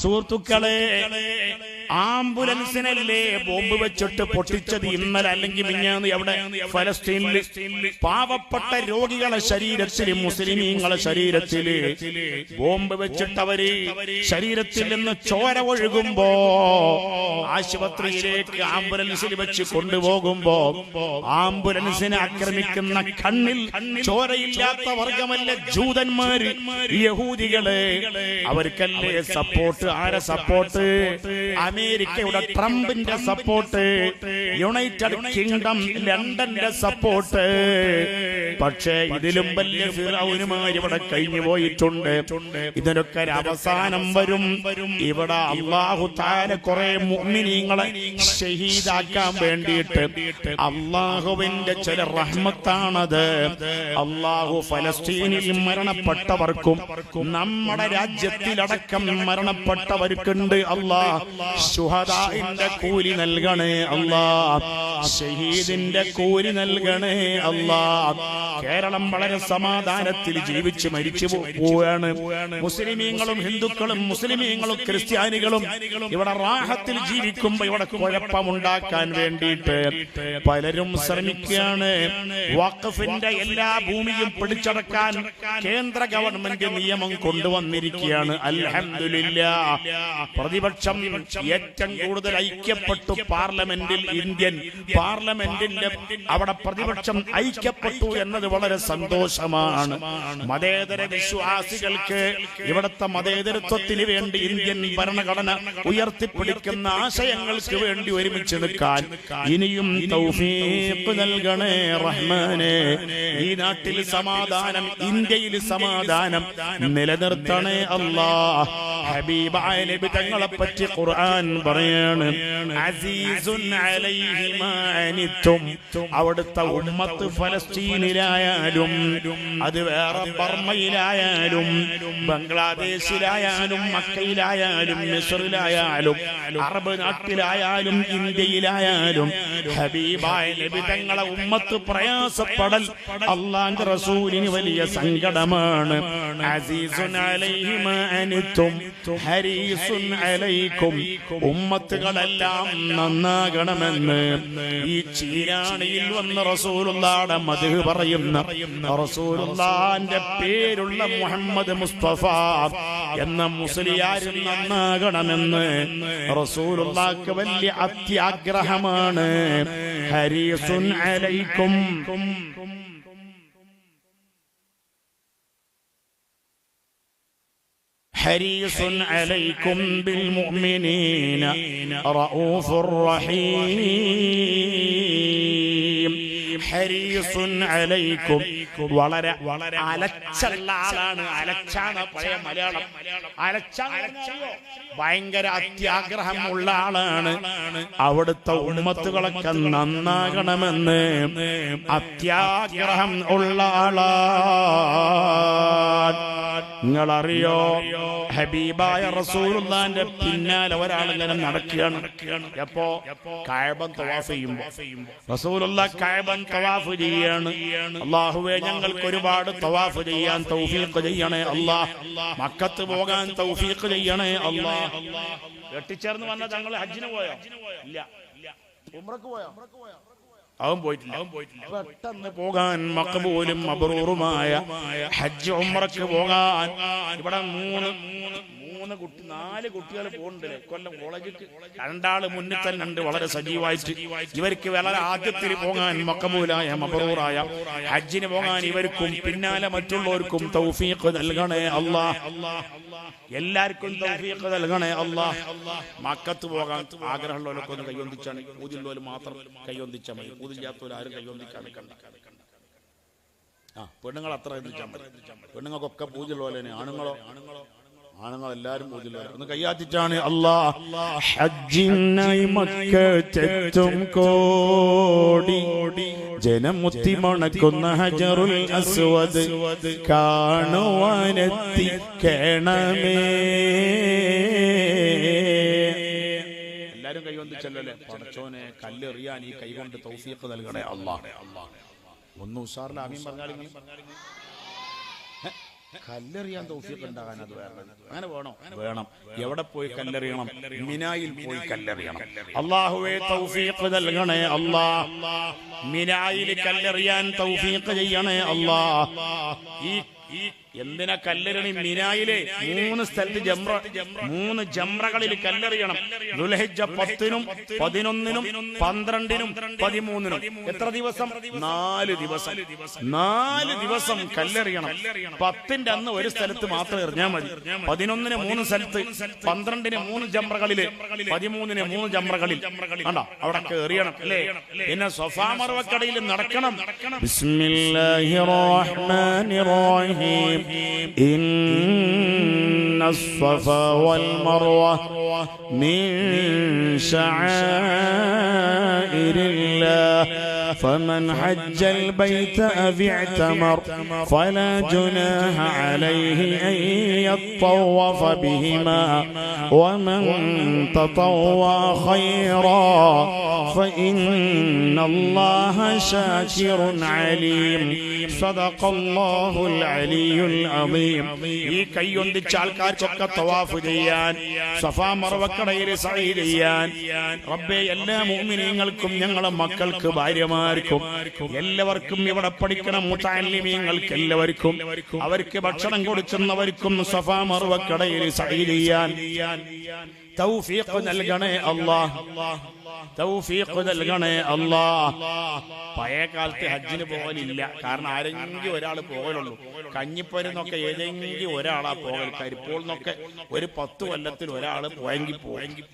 സുഹൃത്തുക്കളെ ആംബുലൻസിനല്ലേ ബോംബ് വെച്ചിട്ട് പൊട്ടിച്ചത് ഇന്നലെ അല്ലെങ്കിൽ മിഞ്ഞാന്ന് എവിടെ ഫലസ്തീനിൽ പാവപ്പെട്ട രോഗികളെ ശരീരത്തിൽ മുസ്ലിമീങ്ങളെ ശരീരത്തിൽ ബോംബ് വെച്ചിട്ട് അവർ ശരീരത്തിൽ നിന്ന് ചോര ഒഴുകുമ്പോ ആശുപത്രിയിലേക്ക് ആംബുലൻസിൽ വെച്ച് കൊണ്ടുപോകുമ്പോ ആംബുലൻസിനെ ആക്രമിക്കുന്ന കണ്ണിൽ ചോരയില്ലാത്ത വർഗമല്ല ജൂതന്മാര് യഹൂദികൾ. അവർക്കല്ലേ സപ്പോർട്ട്? ആരെ സപ്പോർട്ട്? അമേരിക്കയുടെ ട്രംപിന്റെ സപ്പോർട്ട് യുണൈറ്റഡ് കിങ്ഡം ലണ്ടന്റെ സപ്പോർട്ട്. പക്ഷേ ഇതിലും വലിയ ഫിറൌനുമാർ ഇവിടെ കഴിഞ്ഞു പോയിട്ടുണ്ട്. ഇതിനൊക്കെ അവസാനം വരും. ഇവിടെ അള്ളാഹു താര കുറെ മുഅ്മിനീങ്ങളെ ഷഹീദാക്കാൻ വേണ്ടിയിട്ട്. അള്ളാഹുവിന്റെ ചില റഹ്മത്താണത്. അള്ളാഹു ഫലസ്തീനിൽ മരണപ്പെട്ടവർക്കും നമ്മുടെ രാജ്യത്തിലടക്കം മരണപ്പെട്ടവർക്കുണ്ട്. അല്ലാ ശുഹദാഇന്റെ കൂലി നൽകണേ അല്ലാ ഷഹീദിന്റെ കൂലി നൽകണേ അല്ലാ കേരളം വളരെ സമാധാനത്തിൽ ജീവിച്ച് മരിച്ചു പോവുകയാണ്. മുസ്ലിമീങ്ങളും ഹിന്ദുക്കളും മുസ്ലിമീങ്ങളും ക്രിസ്ത്യാനികളും ഇവിടെ റാഹത്തിൽ ജീവിക്കുമ്പോ ഇവിടെ കുഴപ്പമുണ്ടാക്കാൻ വേണ്ടിയിട്ട് പലരും ശ്രമിക്കുകയാണ്. വഖഫിന്റെ എല്ലാ ഭൂമിയും പിടിച്ചടക്കാൻ കേന്ദ്ര ഗവൺമെന്റ് നിയമം കൊണ്ടുവന്നിരിക്കുകയാണ്. അൽഹംദുലില്ലാ പ്രതിപക്ഷം ഏറ്റവും കൂടുതൽ ഐക്യപ്പെട്ടു പാർലമെന്റിൽ ഇന്ത്യൻ. പാർലമെന്റിന്റെ അവിടെ പ്രതിപക്ഷം ഐക്യപ്പെട്ടു എന്നത് വളരെ സന്തോഷമാണ്. മതേതര വിശ്വാസികൾക്ക് ഇവിടുത്തെ മതേതരത്വത്തിന് വേണ്ടി ഇന്ത്യൻ ഭരണഘടന ഉയർത്തിപ്പിടിക്കുന്ന ആശയങ്ങൾക്ക് വേണ്ടി ഒരുമിച്ച് നിൽക്കാൻ ഇനിയും തൗഫീഖ് നൽകണേ റഹ്മാനെ. ഈ നാട്ടിൽ സമാധാനം ഇന്ത്യയിൽ സമാധാനം നിലനിർത്തണേ അല്ലാ ഹബീബായ നബി തങ്ങളെ പറ്റി ഖുർആൻ പറയാണ്. അസീസുൻ അലൈഹി മാ അനിത്തും അവിടുത്തെ ഉമ്മത്ത് ഫലസ്തീനിലായാലും അത് വേറെ ബർമ്മയിലായാലും ബംഗ്ലാദേശിലായാലും മക്കയിലായാലും മിസ്റിലായാലും അറബ് നാട്ടിലായാലും ഇന്ത്യയിലായാലും ഹബീബായ നബി തങ്ങളെ ഉമ്മത്ത് പ്രയാസപ്പെടൽ അള്ളാന്റെ റസൂലിന് വലിയ സങ്കടമാണ്. അസീസുൻ അലൈഹി മാ ഹരീസുൻ അലൈക്കും. ഉമ്മത്തുകളെല്ലാം നന്നാകണമെന്ന് ഈ ചീരാണിയിൽ വന്ന് റസൂലുള്ളാടെ മധു പറയുന്ന. റസൂലുള്ളാന്റെ പേരുള്ള മുഹമ്മദ് മുസ്തഫ എന്ന മുസ്ലിയാരും നന്നാകണമെന്ന് റസൂലുള്ളാക്ക് വലിയ അത്യാഗ്രഹമാണ്. ഹരീസുൻ അലൈക്കും. حريص عليكم بالمؤمنين. رؤوف رحيم. അലൈക്കും. വളരെ വളരെ അലച്ചുള്ള ആളാണ്. അലച്ചാണ് പഴയ മലയാളം. അലച്ചാണ് ഭയങ്കര അത്യാഗ്രഹം ഉള്ള ആളാണ്. അവിടുത്തെ ഉമ്മത്തുകളൊക്കെ നന്നാകണമെന്ന് അത്യാഗ്രഹം ഉള്ള ആളാ നിങ്ങളറിയോ? ഹബീബായ റസൂലുള്ളാന്റെ പിന്നാലെ ഒരാൾ ഇങ്ങനെ നടക്കുകയാണ്. എപ്പോ? കായബൻ തവാഫ് ചെയ്യുമ്പോ. റസൂലുള്ള കായബൻ തവാഫ് ചെയ്യാണ്. അള്ളാഹുവെ ഞങ്ങൾക്ക് ഒരുപാട് തവാഫ് ചെയ്യാൻ തൗഫീഖ് ചെയ്യണേ അള്ളാഹ് മക്കത്ത് പോകാൻ തൗഫീഖ് ചെയ്യണേ അള്ളാഹ് വെട്ടിച്ചേർന്ന് വന്ന തങ്ങൾ ഹജ്ജിന് പോയോ? ഇല്ല. ഉംറക്ക് പോയോ? അവൻ പോയിട്ടില്ല. അവൻ പോയിട്ടില്ല. പെട്ടെന്ന് പോകാൻ മക്കബൂലും മബറൂറുമായ ഹജ്ജ് ഉമ്രക്ക് പോകാൻ ഇവിടെ മൂന്ന് മൂന്ന് കുട്ടി നാല് കുട്ടികൾ പോകുന്നുണ്ട് കൊല്ലം കോളേജിക്ക് രണ്ടാൾ മുന്നിൽ തന്നെ ഉണ്ട് വളരെ സജീവമായിട്ട്. ഇവർക്ക് വളരെ ആദ്യത്തിൽ പോകാൻ മക്കമൂലായ മബറൂറായ ഹജ്ജിന് പോകാൻ ഇവർക്കും പിന്നാലെ മറ്റുള്ളവർക്കും തൗഫീഖ് നൽകണേ അല്ലാഹ് എല്ലാവർക്കും തൗഫീഖ് നൽകണേ അല്ലാഹ് മക്കത്ത് പോകാൻ ആഗ്രഹമുള്ളവരൊക്കെ ഒന്ന് കൈയൊന്നിച്ചാണ്. ഊതിയുള്ളവർ മാത്രം കൈയൊന്നിച്ചാൽ മതി. ഊതില്ലാത്തവർ ആരും കൈയൊന്നിക്കാൻ കണ്ട ആ പെണ്ണുങ്ങൾ അത്ര എത്തിച്ചാൽ മതി. പെണ്ണുങ്ങൾക്കൊക്കെ പൂജയുള്ള പോലെ ആണുങ്ങളോ? ആണുങ്ങൾ എല്ലാരും പൂജയുള്ള ഒന്ന് കയ്യാത്തിട്ടാണ് അല്ലാ. ഹജ്ജിനായി മക്കത്തെത്തും കോടി. ജനമുത്തി മണക്കുന്ന ഹജറുൽ അസ്വദ് കാണുവാനെത്തി കേണമേ. എല്ലാരും കൈവന്തിച്ചല്ലേ പടച്ചോനെ കല്ലെറിയാൻ ഈ കൈകൊണ്ട് തൗഫീഖ് നൽകണേ അല്ലാ ഒന്ന് ഉഷാറിൽ ആമീൻ പറഞ്ഞാൽ കല്ലെറിയാൻ തൗഫീഖ് ഉണ്ടാകാൻ അത് വേണം? അങ്ങനെ വേണോ. വേണം. എവിടെ പോയി കല്ലെറിയണം? മിനായിൽ പോയി കല്ലെറിയണം. അള്ളാഹുവേ തൗഫീഖ് നൽകണേ അല്ലാ മിനായിൽ കല്ലെറിയാൻ തൗഫീഖ് ചെയ്യണേ അല്ലാ ഈ ഈ എന്തിനാ കല്ലെറിയണി മിനായിലെ? മൂന്ന് സ്ഥലത്ത് ജംറ മൂന്ന് ജംറകളിൽ കല്ലെറിയണം. ദുൽഹജ്ജ പത്തിനും പതിനൊന്നിനും പന്ത്രണ്ടിനും പതിമൂന്നിനും. എത്ര ദിവസം? നാല് ദിവസം. നാല് ദിവസം കല്ലെറിയണം. പത്തിന്റെ അന്ന് ഒരു സ്ഥലത്ത് മാത്രം എറിഞ്ഞാൽ മതി. പതിനൊന്നിന് മൂന്ന് സ്ഥലത്ത് പന്ത്രണ്ടിന് മൂന്ന് ജംറകളിൽ പതിമൂന്നിന് മൂന്ന് ജംറകളിൽ കണ്ടോ? അവിടെ എറിയണം അല്ലേ? പിന്നെ സൊഫാമർവക്കടയിൽ നടക്കണം. ബിസ്മില്ലാഹിർ റഹ്മാനിർ റഹീം. إن الصفا والمروة من شعائر الله. فمن حج البيت أو اعتمر فلا جناح عليه أن يطوف بهما ومن تطوع خيرا فإن الله شاكر عليم صدق الله العلي العظيم ഈ കൈയൊന്നിച്ച ആൾക്കാർക്കൊക്കെ തവാഫ് ചെയ്യാൻ സഫാ മറവക്കടയിൽ സഹി ചെയ്യാൻ റബ്ബെ എല്ലാ മോമിനിയങ്ങൾക്കും ഞങ്ങളെ മക്കൾക്ക് ഭാര്യമാർക്കും എല്ലാവർക്കും ഇവിടെ പഠിക്കണം മുത്താലിമീങ്ങൾക്ക് എല്ലാവർക്കും അവർക്ക് ഭക്ഷണം കൊടുക്കുന്നവർക്കും സഫാ മറുവക്കടയിൽ സഹി ചെയ്യാൻ തൗഫീഖ് നൽകണേ അല്ലാഹ് തൗഫീഖ് നൽകണേ അല്ലാ. പഴയ കാലത്ത് ഹജ്ജിന് പോകലില്ല. കാരണം ആരെങ്കിലും ഒരാൾ പോകലുള്ളൂ. കഞ്ഞിപ്പരുന്നൊക്കെ ഏതെങ്കിലും ഒരാളാ പോകൽ. കരിപ്പോൾ നിന്നൊക്കെ ഒരു പത്ത് കൊല്ലത്തിൽ ഒരാൾ പോയെങ്കിൽ പോയെങ്കിൽ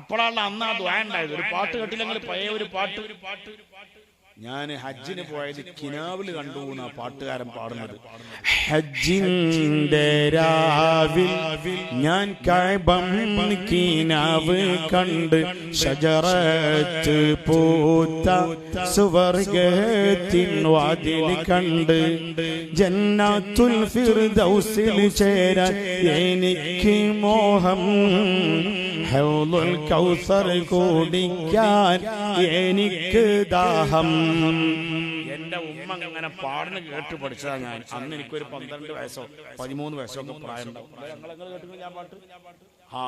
അപ്പോഴാണ് അന്ന് ആ ദ്വാരണ്ടായത് ഒരു പാട്ട് കെട്ടില്ലെങ്കിൽ പഴയ ഒരു പാട്ട്. ഒരു പാട്ട് ഒരു പാട്ട്. ഞാൻ ഹജ്ജിന് പോയത് കിനാവിൽ കണ്ടു എന്നാ പാട്ടുകാരൻ പാടുന്നത്. ഹജ്ജിന്റെ രാവിൽ ഞാൻ കൈബം കിനാവ് കണ്ട് ഷജറത്ത് പൂത്ത സുവർഗത്തിൻ വാതിൽ കണ്ട് ജന്നാത്തുൽ ഫിർദൗസിൽ ചേരാൻ എനിക്ക് മോഹം. ഹൗലുൽ കൗസർ കുടിക്കാൻ എനിക്ക് ദാഹം. എന്റെ ഉമ്മ അങ്ങനെ പാടുന്ന കേട്ട് പഠിച്ചതാ ഞാൻ. അന്ന് എനിക്കൊരു പന്ത്രണ്ട് വയസ്സോ പതിമൂന്ന് വയസ്സോ ഒക്കെ പ്രായം ആ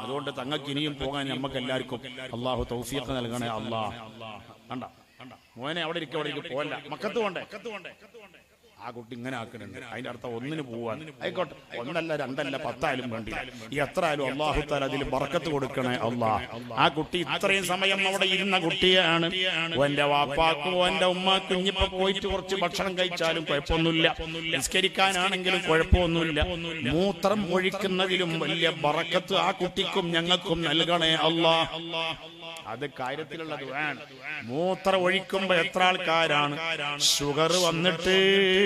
അതുകൊണ്ട് തങ്ങൾക്ക് ഇനിയും പോകാൻ നമുക്ക് എല്ലാവർക്കും അള്ളാഹു തൗഫീഖ് നൽകണേ അള്ളാഹ്. കണ്ട മോനെ അവിടെ ഇരിക്കും അവിടെ ഇരിക്കും. പോകല്ല മക്കത്ത് പോണ്ടേ? ആ കുട്ടി ഇങ്ങനെ ആക്കുന്നുണ്ട്. അതിന്റെ അർത്ഥം ഒന്നിന് പോവാൻ. ആയിക്കോട്ടെ. ഒന്നല്ല രണ്ടല്ല പത്തായാലും വേണ്ടി എത്ര ആയാലും അള്ളാഹു താല അതിൽ ബർക്കത്ത് കൊടുക്കണേ അള്ളാഹ് ആ കുട്ടി ഇത്രയും സമയം അവിടെ ഇരുന്ന കുട്ടിയാണ്. എന്റെ വാപ്പാക്കും എന്റെ ഉമ്മാക്കും ഇനിയിപ്പോ പോയിട്ട് കുറച്ച് ഭക്ഷണം കഴിച്ചാലും കുഴപ്പമൊന്നുമില്ല. നിസ്കരിക്കാനാണെങ്കിലും കുഴപ്പമൊന്നുമില്ല. മൂത്രം ഒഴിക്കുന്നതിലും വലിയ ബറക്കത്ത് ആ കുട്ടിക്കും ഞങ്ങൾക്കും നൽകണേ അള്ളാഹ് അത് കാര്യത്തിലുള്ളത് വേണം. മൂത്രം ഒഴിക്കുമ്പോ എത്ര ആൾക്കാരാണ്? ഷുഗർ വന്നിട്ട്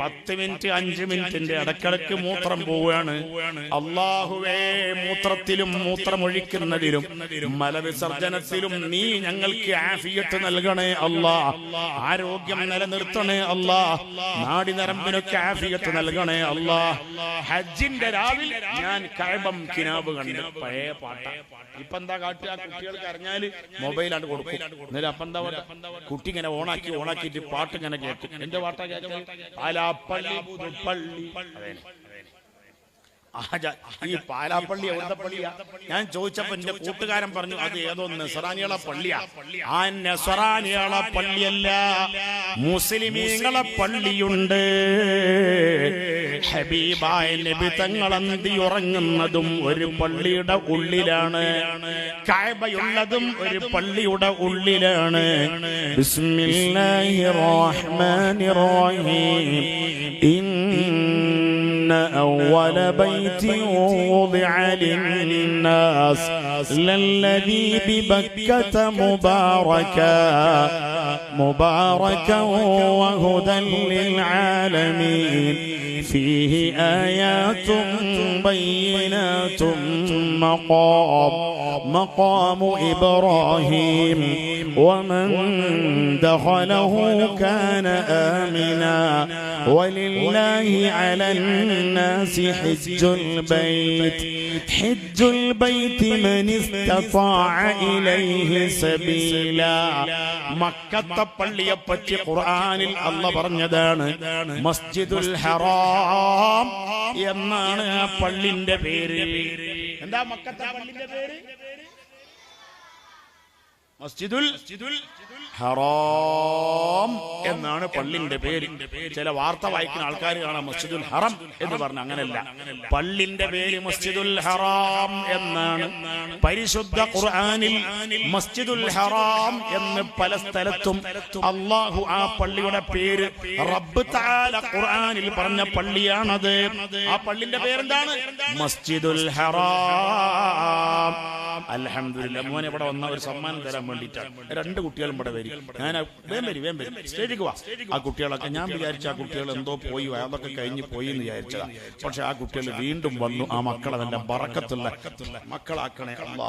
പത്ത് മിനിറ്റ് അഞ്ച് മിനിറ്റിന്റെ ഇടക്കിടക്ക് മൂത്രം പോവുകയാണ്. അള്ളാഹുവേ മൂത്രത്തിലും മൂത്രമൊഴിക്കുന്നതിലും മലവിസർജനത്തിലും നീ ഞങ്ങൾക്ക് ആഫിയത്ത് നൽകണേ അല്ലാ ആരോഗ്യം നിലനിർത്തണേ അല്ലാ നാടി നരമ്പിനൊക്കെ ആഫിയത്ത് നൽകണേ അല്ലാ ഹജ്ജിന്റെ രാവിലെ ഞാൻ കഴബം കിനാബ് കണ്ട് പഴയ പാട്ട. ഇപ്പൊ എന്താ കാട്ടുക? കുട്ടികൾക്ക് അറിഞ്ഞാൽ മൊബൈലാണ് കൊടുക്കും. എന്നാലും അപ്പൊ എന്താ കുട്ടി ഇങ്ങനെ ഓണാക്കി ഓണാക്കിയിട്ട് പാട്ട് ഇങ്ങനെ കേൾക്കും. എന്റെ പാട്ടാ കേൾക്കുന്നത്? പാലാപ്പള്ളി പുതുപ്പള്ളി അതെ. ആജാ, ഈ പാലാപ്പള്ളി എവിടുത്തെ പള്ളിയാ? ഞാൻ ചോദിച്ചപ്പോ എന്റെ കൂട്ടുകാരൻ പറഞ്ഞു അത് ഏതോ നെസറാനികളെ പള്ളിയാ? ആ നെസറാനികളെ പള്ളിയല്ല. മുസ്ലിമീങ്ങളെ പള്ളിയുണ്ട്. ഹബീബായ നബി തങ്ങളന്തി ഉറങ്ങുന്നതും ഒരു പള്ളിയുടെ ഉള്ളിലാണ്. കായബയുള്ളതും ഒരു പള്ളിയുടെ ഉള്ളിലാണ്. ബിസ്മില്ലാഹിർ റഹ്മാനിർ റഹീം. إن أول بيت وضع للناس للذي ببكة مباركا مباركا وهدى للعالمين. فيه آيات بينات مقام مقام إبراهيم ومن دخله كان آمنا ولله على الناس حج البيت حج البيت من استطاع إليه سبيلا മക്കത്തെ പള്ളിയെ പറ്റി ഖുർആനിൽ അല്ല പറഞ്ഞതാണ് മസ്ജിദുൽ ഹറാം എന്നാണ് ആ പള്ളിന്റെ പേര്. എന്താ മക്കത്തെ പള്ളിന്റെ പേര്? മസ്ജിദുൽ ഹറാം എന്നാണ് പള്ളിന്റെ പേര്. ചില വാർത്ത വായിക്കുന്ന ആൾക്കാർ കാണാം മസ്ജിദുൽ ഹറം എന്ന് പറഞ്ഞ അങ്ങനെയല്ല പള്ളിന്റെ പേര് മസ്ജിദുൽ ഹറാം എന്നാണ് പരിശുദ്ധ ഖുർആനിൽ മസ്ജിദുൽ ഹറാം എന്ന് പല സ്ഥലത്തും അള്ളാഹു ആ പള്ളിയുടെ പേര് റബ്ബ് താല ഖുർആനിൽ പറഞ്ഞ പള്ളിയാണത്. ആ പള്ളിന്റെ പേരെന്താണ്? മസ്ജിദുൽ ഹറാം. അൽഹംദുലില്ലാഹ് മോനെ ഇവിടെ വന്ന ഒരു സമ്മാനം തരാൻ വേണ്ടിയിട്ടാണ്. രണ്ട് കുട്ടികളും ഇവിടെ വരും. ഞാൻ വേം വരി വേം വരി. സ്റ്റേജിക്ക് വാ. ആ കുട്ടികളൊക്കെ ഞാൻ വിചാരിച്ച ആ കുട്ടികൾ എന്തോ പോയി അതൊക്കെ കഴിഞ്ഞ് പോയി എന്ന് വിചാരിച്ചതാ. പക്ഷെ ആ കുട്ടികൾ വീണ്ടും വന്നു ആ മക്കളെ തന്നെ ബറക്കത്തുള്ള മക്കളാക്കണേ അല്ലാ